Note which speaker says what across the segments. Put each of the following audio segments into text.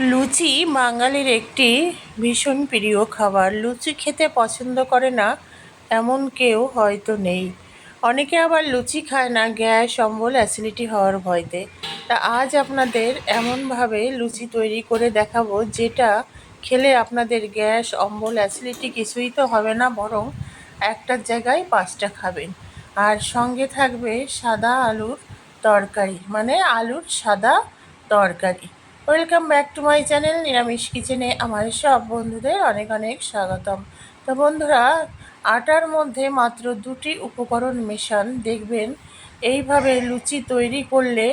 Speaker 1: লুচি বাঙালির একটি ভীষণ প্রিয় খাবার। লুচি খেতে পছন্দ করে না, এমন কেউ হয়তো নেই। অনেকে আবার লুচি খায় না, গ্যাস, অম্বল, অ্যাসিডিটি হওয়ার ভয়তে। তা আজ আপনাদের এমনভাবে লুচি তৈরি করে দেখাবো, যেটা খেলে আপনাদের গ্যাস, অম্বল, অ্যাসিডিটি কিছুই তো হবে না, বরং একটার জায়গায় পাঁচটা খাবেন। আর সঙ্গে থাকবে সাদা আলুর তরকারি মানে আলুর সাদা তরকারি। Welcome back to my channel নিরামিষ কিচেনে আমার সব বন্ধুদের অনেক অনেক স্বাগতম। তো বন্ধুরা, আটার মধ্যে মাত্র দুটি উপকরণ মেশান, দেখবেন। এইভাবে লুচি তৈরি করলে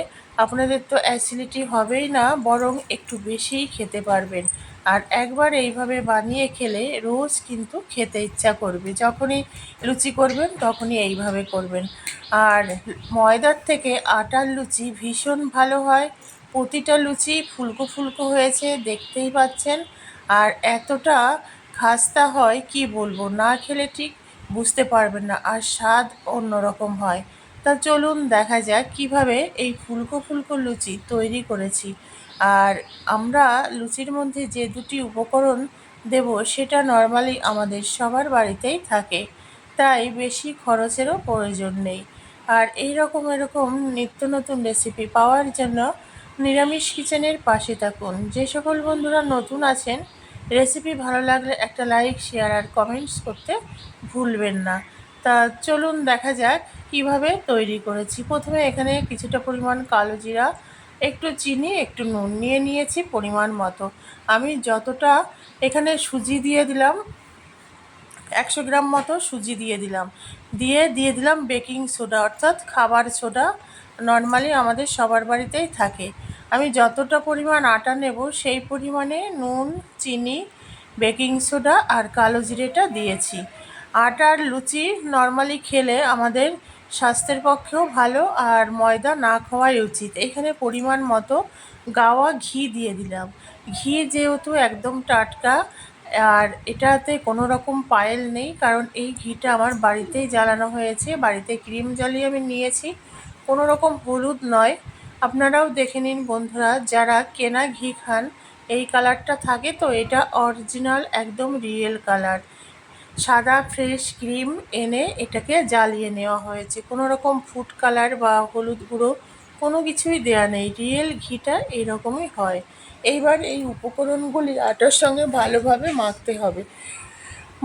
Speaker 1: আপনাদের তো অ্যাসিডিটি হবেই না, বরং একটু বেশিই খেতে পারবেন। আর একবার এইভাবে বানিয়ে খেলে রোজ কিন্তু খেতে ইচ্ছা করবে। যখনই লুচি করবেন, তখনই এইভাবে করবেন। আর ময়দার থেকে আটার লুচি ভীষণ ভালো হয়। প্রতিটা লুচি ফুলকো ফুলকো হয়েছে, দেখতেই পাচ্ছেন। আর এতটা খাস্তা হয়, কি বলব, না খেলে ঠিক বুঝতে পারবেন না, আর স্বাদ অন্যরকম হয়। তা চলুন দেখা যাক কীভাবে এই ফুলকো ফুলকো লুচি তৈরি করেছি। আর আমরা লুচির মধ্যে যে দুটি উপকরণ দেব, সেটা নর্মালি আমাদের সবার বাড়িতেই থাকে। তাই বেশি খরচেরও প্রয়োজন নেই। আর এই রকম এরকম নিত্য নতুন রেসিপি পাওয়ার জন্য নিরামিষ কিচেনের পাশে থাকুন। যে সকল বন্ধুরা নতুন আছেন রেসিপি ভালো লাগলে একটা লাইক শেয়ার আর কমেন্টস করতে ভুলবেন না। তা চলুন দেখা যাক কীভাবে তৈরি করেছি। প্রথমে এখানে কিছুটা পরিমাণ কালো জিরা, একটু চিনি, একটু নুন নিয়ে নিয়েছি পরিমাণ মতো। আমি যতটা এখানে সুজি দিয়ে দিলাম, একশো গ্রাম মতো সুজি দিয়ে দিলাম। দিয়ে দিয়ে দিলাম বেকিং সোডা অর্থাৎ খাবার সোডা নর্মালি আমাদের সবার বাড়িতেই থাকে। আমি যতটা পরিমাণ আটা নেব, সেই পরিমাণে নুন, চিনি, বেকিং সোডা আর কালো জিরেটা দিয়েছি। আটার লুচি নর্মালি খেলে আমাদের স্বাস্থ্যের পক্ষেও ভালো আর ময়দা না খাওয়াই উচিত। এখানে পরিমাণ মতো গাওয়া ঘি দিয়ে দিলাম। ঘি যেহেতু একদম টাটকা, আর এটাতে কোনো রকম পায়েল নেই, কারণ এই ঘিটা আমার বাড়িতেই জ্বালানো হয়েছে, বাড়িতে ক্রিম জ্বালিয়ে আমি নিয়েছি। কোনো রকম হলুদ নয়। আপনারাও দেখে নিন বন্ধুরা, যারা কেনা ঘি খান, এই কালারটা থাকে তো, এটা অরিজিনাল, একদম রিয়েল কালার। সাদা ফ্রেশ ক্রিম এনে এটাকে জ্বালিয়ে নেওয়া হয়েছে। কোনো রকম ফুড কালার বা হলুদ গুঁড়ো কোনো কিছুই দেয়া নেই, রিয়েল ঘিটা এরকমই হয়। এইবার এই উপকরণগুলি আটার সঙ্গে ভালোভাবে মাখতে হবে।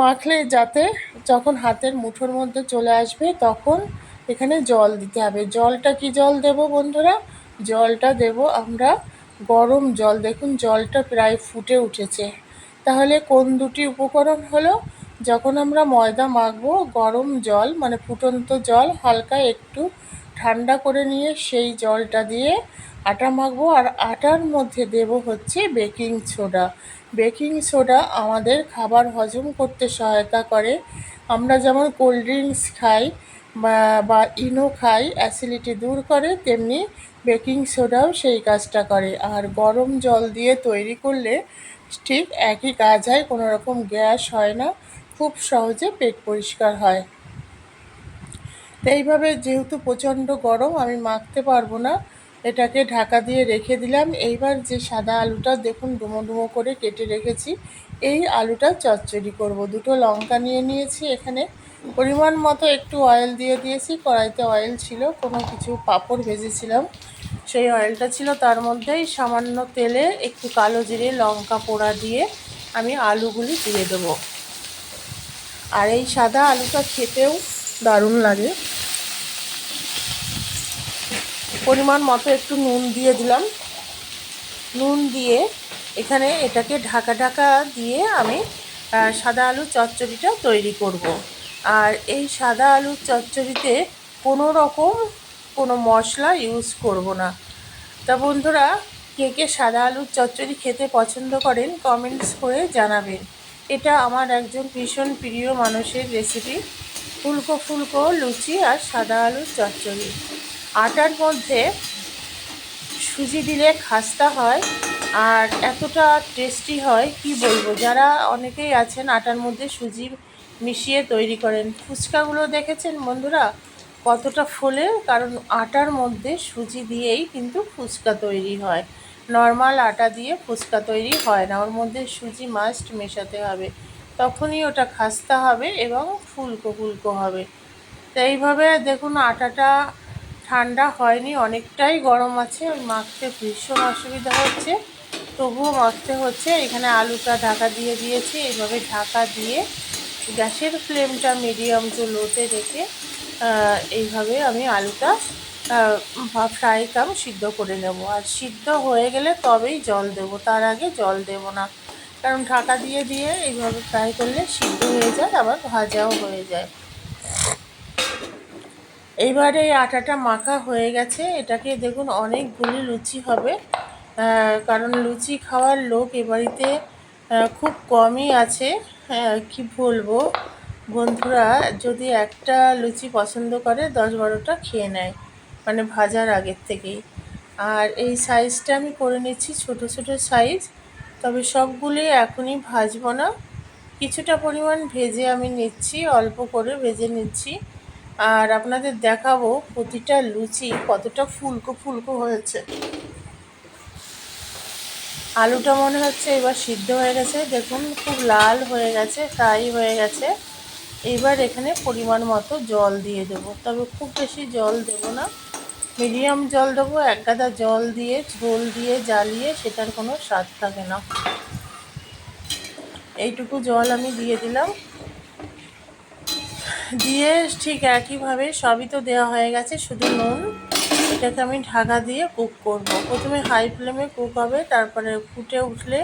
Speaker 1: মাখলে যাতে যখন হাতের মুঠোর মধ্যে চলে আসবে, তখন এখানে জল দিতে হবে। জলটা কি জল দেব বন্ধুরা? জলটা দেব আমরা গরম জল। দেখুন, জলটা প্রায় ফুটে উঠেছে। তাহলে কোন দুটি উপকরণ হলো? যখন আমরা ময়দা মাখবো, গরম জল মানে ফুটন্ত জল, হালকা একটু ঠান্ডা করে নিয়ে সেই জলটা দিয়ে আটা মাখবো। আর আটার মধ্যে দেব হচ্ছে বেকিং সোডা। বেকিং সোডা আমাদের খাবার হজম করতে সহায়তা করে। আমরা যেমন কোল্ড ড্রিঙ্কস খাই বা ইনো খাই অ্যাসিডিটি দূর করে, তেমনি বেকিং সোডাও সেই কাজটা করে। আর গরম জল দিয়ে তৈরি করলে ঠিক একই কাজ হয় কোনো রকম গ্যাস হয় না, খুব সহজে পেট পরিষ্কার হয়। এইভাবে যেহেতু প্রচণ্ড গরম, আমি মাখতে পারব না, এটাকে ঢাকা দিয়ে রেখে দিলাম। এইবার যে সাদা আলুটা দেখুন, ডুমো ডুমো করে কেটে রেখেছি, এই আলুটা চচ্চড়ি করব। দুটো লঙ্কা নিয়ে নিয়েছি এখানে। পরিমাণ মতো একটু অয়েল দিয়ে দিয়েছি। কড়াইতে অয়েল ছিল, কোনো কিছু পাঁপড় ভেজেছিলাম। সেই অয়েলটা ছিল, তার মধ্যেই সামান্য তেলে একটু কালো জিরে, লঙ্কা পোড়া দিয়ে আমি আলুগুলি দিয়ে দেবো। আর এই সাদা আলুটা খেতেও দারুণ লাগে। পরিমাণ মতো একটু নুন দিয়ে দিলাম। নুন দিয়ে এখানে এটাকে ঢাকা ঢাকা দিয়ে আমি সাদা আলুর চচ্চড়িটা তৈরি করব। আর এই সাদা আলুর চচ্চড়িতে কোনো রকম কোনো মশলা ইউজ করব না। তা বন্ধুরা, কে কে সাদা আলুর চচ্চড়ি খেতে পছন্দ করেন কমেন্টস করে জানাবেন। এটা আমার একজন ভীষণ প্রিয় মানুষের রেসিপি ফুলকো ফুলকো, লুচি আর সাদা আলুর চচ্চড়ি। আটার মধ্যে সুজি দিলে খাস্তা হয় আর এতটা টেস্টি হয়, কি বলব? যারা অনেকেই আছেন আটার মধ্যে সুজি মিশিয়ে তৈরি করেন। ফুচকাগুলো দেখেছেন বন্ধুরা? কতটা ফোলে কারণ আটার মধ্যে সুজি দিয়েই কিন্তু ফুচকা তৈরি হয়। নর্মাল আটা দিয়ে ফুচকা তৈরি হয় না, ওর মধ্যে সুজি মাস্ট মেশাতে হবে। তখনই ওটা খাস্তা হবে এবং ফুলকো ফুলকো হবে। তো এইভাবে দেখুন, আটাটা ঠান্ডা হয়নি, অনেকটাই গরম আছে। ওই মাখতে ভীষণ অসুবিধা হচ্ছে। তবুও মাখতে হচ্ছে। এখানে আলুটা ঢাকা দিয়ে দিয়েছি। এইভাবে ঢাকা দিয়ে গ্যাসের ফ্লেমটা মিডিয়াম টু লোতে রেখে এইভাবে আমি আলুটা ফ্রাই কাম সিদ্ধ করে নেব। আর সিদ্ধ হয়ে গেলে তবেই জল দেব। তার আগে জল দেব না। কারণ ঢাকা দিয়ে দিয়ে এইভাবে ফ্রাই করলে সিদ্ধ হয়ে যায়, আবার ভাজাও হয়ে যায়। এইবারে এই আটাটা মাখা হয়ে গেছে। এটাকে দেখুন, অনেকগুলি লুচি হবে। কারণ লুচি খাওয়ার লোক এ বাড়িতে খুব কমই আছে। কি বলব? বন্ধুরা, যদি একটা লুচি পছন্দ করে, দশ বারোটা খেয়ে নেয় মানে ভাজার আগের থেকেই। আর এই সাইজটা আমি করে নিচ্ছি ছোট ছোট সাইজ তবে সবগুলি এখনই ভাজবো না। কিছুটা পরিমাণ ভেজে আমি নিচ্ছি, অল্প করে ভেজে নিচ্ছি। আর আপনাদের দেখাবো প্রতিটা লুচি কতটা ফুলকো ফুলকো হয়েছে। আলুটা মনে হচ্ছে এবার সিদ্ধ হয়ে গেছে। দেখুন, খুব লাল হয়ে গেছে, ফ্রাই হয়ে গেছে। এবার এখানে পরিমাণ মতো জল দিয়ে দেব। তবে খুব বেশি জল দেব না। মিডিয়াম জল দেবো, এক গাদা জল দিয়ে, ঝোল দিয়ে, জ্বালিয়ে সেটার কোনো স্বাদ থাকে না। এইটুকু জল আমি দিয়ে দিলাম। দিয়ে ঠিক একইভাবে সবই তো দেওয়া হয়ে গেছে, শুধু নুন। এটাকে আমি ঢাকা দিয়ে কুক করব। প্রথমে হাই ফ্লেমে কুক হবে, তারপরে ফুটে উঠলে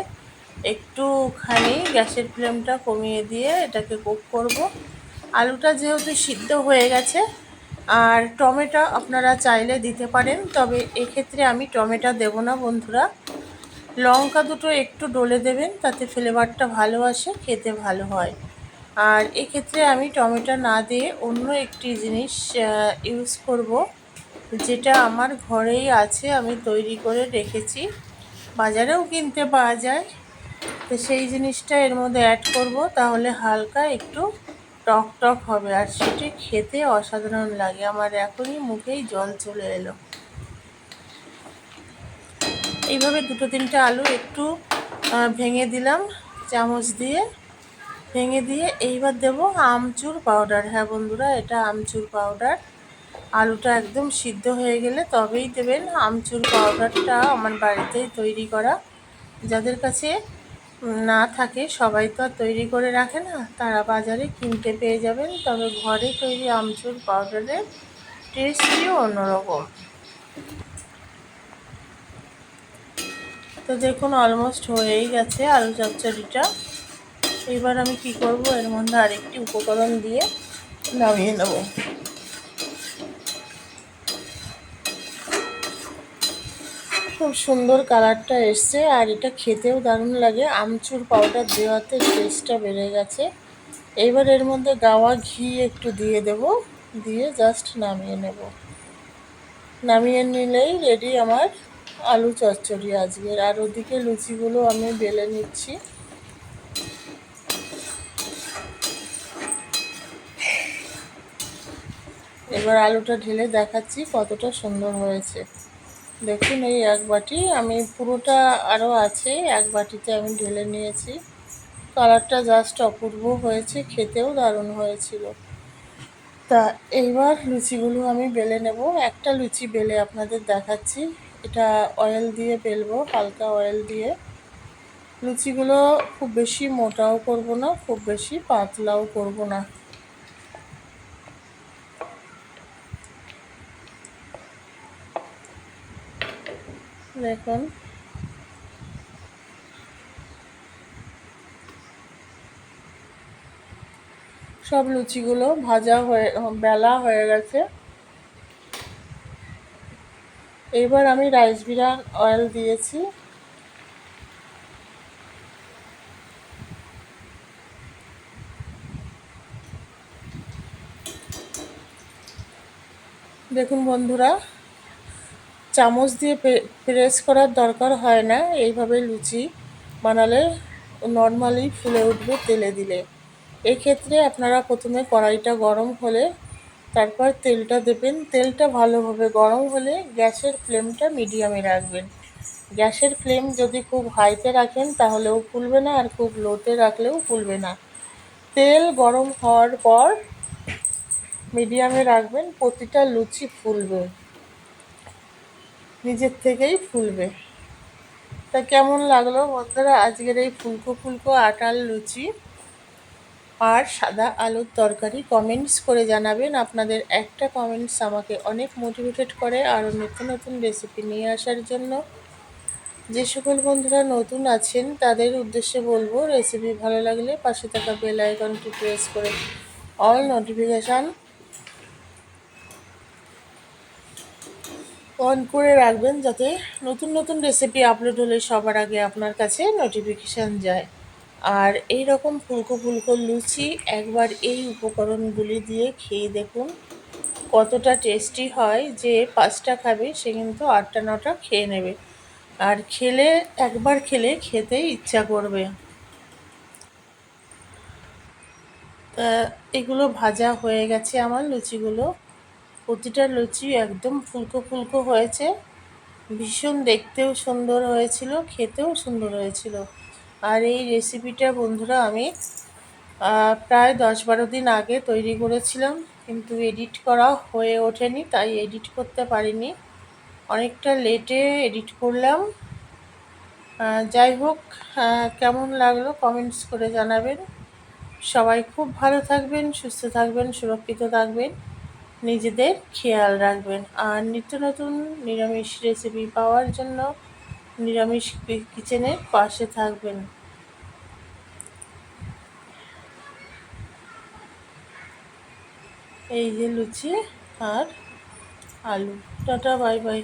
Speaker 1: একটুখানি গ্যাসের ফ্লেমটা কমিয়ে দিয়ে এটাকে কুক করব। আলুটা যেহেতু সিদ্ধ হয়ে গেছে, আর টমেটো আপনারা চাইলে দিতে পারেন, তবে এক্ষেত্রে আমি টমেটো দেব না বন্ধুরা লঙ্কা দুটো একটু ডলে দেবেন, তাতে ফ্লেভারটা ভালো আসে, খেতে ভালো হয় আর এক্ষেত্রে আমি টমেটো না দিয়ে অন্য একটি জিনিস ইউজ করব যেটা আমার ঘরেই আছে, আমি তৈরি করে রেখেছি। বাজারেও কিনতে পাওয়া যায়। তো সেই জিনিসটা এর মধ্যে অ্যাড করব, তাহলে হালকা একটু টক টক হবে। আর সেটি খেতে অসাধারণ লাগে। আমার এখনই মুখেই জল চলে এলো। এইভাবে দুটো তিনটে আলু একটু ভেঙে দিলাম চামচ দিয়ে। ভেঙে দিয়ে এইবার দেব আমচুর পাউডার হ্যাঁ বন্ধুরা, এটা আমচুর পাউডার আলুটা একদম সিদ্ধ হয়ে গেলে তবেই দেবেন আমচুর পাউডারটা আমার বাড়িতেই তৈরি করা। যাদের কাছে না থাকে সবাই তো আর তৈরি করে রাখে না, তারা বাজারে কিনতে পেয়ে যাবেন। তবে ঘরে তৈরি আমচুর পাউডারের টেস্টিও অন্যরকম। তো দেখুন অলমোস্ট হয়েই গেছে আলু চচ্চড়িটা। এবার আমি কি করব, এর মধ্যে আরেকটি উপকরণ দিয়ে নামিয়ে নেব। খুব সুন্দর কালারটা এসছে আর এটা খেতেও দারুণ লাগে। আমচুর পাউডার দেওয়াতে টেস্টটা বেড়ে গেছে। এবার এর মধ্যে গাওয়া ঘি একটু দিয়ে দেব, দিয়ে জাস্ট নামিয়ে নেব। নামিয়ে নিলেই রেডি আমার আলু চচ্চড়ি আজকের। আর ওদিকে লুচিগুলো আমি বেলে নিচ্ছি। এবার আলুটা ঢেলে দেখাচ্ছি কতটা সুন্দর হয়েছে। দেখুন, এই এক বাটি। আমি পুরোটা আরও আছে, এক বাটিতে আমি ঢেলে নিয়েছি। কালারটা জাস্ট অপূর্ব হয়েছে, খেতেও দারুণ হয়েছিল। তা এইবার লুচিগুলো আমি বেলে নেব। একটা লুচি বেলে আপনাদের দেখাচ্ছি। এটা অয়েল দিয়ে বেলবো, হালকা অয়েল দিয়ে। লুচিগুলো খুব বেশি মোটাও করব না, খুব বেশি পাতলাও করব না। দেখুন। সব লুচিগুলো ভাজা হয়ে, বেলা হয়ে গেছে। এবার আমি রাইস বিরান অয়েল দিয়েছি। দেখুন বন্ধুরা চামচ দিয়ে প্রেস করার দরকার হয় না। এইভাবে লুচি বানালে নর্মালি ফুলে উঠবে তেলে দিলে। এক্ষেত্রে আপনারা প্রথমে কড়াইটা গরম হলে তারপর তেলটা দেবেন। তেলটা ভালোভাবে গরম হলে গ্যাসের ফ্লেমটা মিডিয়ামে রাখবেন। গ্যাসের ফ্লেম যদি খুব হাইতে রাখেন তাহলেও ফুলবে না, আর খুব লোতে রাখলেও ফুলবে না। তেল গরম হওয়ার পর মিডিয়ামে রাখবেন, প্রতিটা লুচি ফুলবে। নিজের থেকেই ফুলবে। তা কেমন লাগল বন্ধুরা? আজকের এই ফুলকো ফুলকো আটাল লুচি আর সাদা আলুর তরকারি কমেন্টস করে জানাবেন। আপনাদের একটা কমেন্টস আমাকে অনেক মোটিভেটেড করে আরও নতুন নতুন রেসিপি নিয়ে আসার জন্য। যে সকল বন্ধুরা নতুন আছেন, তাদের উদ্দেশ্যে বলব, রেসিপি ভালো লাগলে পাশে থাকা বেল আইকনটি প্রেস করে অল নোটিফিকেশান অন করে রাখবেন যাতে নতুন নতুন রেসিপি আপলোড হলে সবার আগে আপনার কাছে নোটিফিকেশান যায়। আর এই রকম ফুলকো ফুলকো লুচি একবার এই উপকরণগুলি দিয়ে খেয়ে দেখুন কতটা টেস্টি হয় যে পাঁচটা খাবে সে কিন্তু আটটা নটা খেয়ে নেবে। আর খেলে একবার খেলে খেতেই ইচ্ছা করবে। এগুলো ভাজা হয়ে গেছে আমার লুচিগুলো। প্রতিটা লুচি একদম ফুলকো ফুলকো হয়েছে। ভীষণ দেখতেও সুন্দর হয়েছিল, খেতেও সুন্দর হয়েছিল। আর এই রেসিপিটা বন্ধুরা আমি প্রায় দশ বারো দিন আগে তৈরি করেছিলাম, কিন্তু এডিট করা হয়ে ওঠেনি, তাই এডিট করতে পারিনি। অনেকটা লেটে এডিট করলাম। যাই হোক কেমন লাগল কমেন্টস করে জানাবেন। সবাই খুব ভালো থাকবেন, সুস্থ থাকবেন, সুরক্ষিত থাকবেন। নিজেদের খেয়াল রাখবেন। আর নিত্য নতুন নিরামিষ রেসিপি পাওয়ার জন্য নিরামিষ কিচেনের পাশে থাকবেন। এই যে লুচি আর আলু। Tata, bye bye.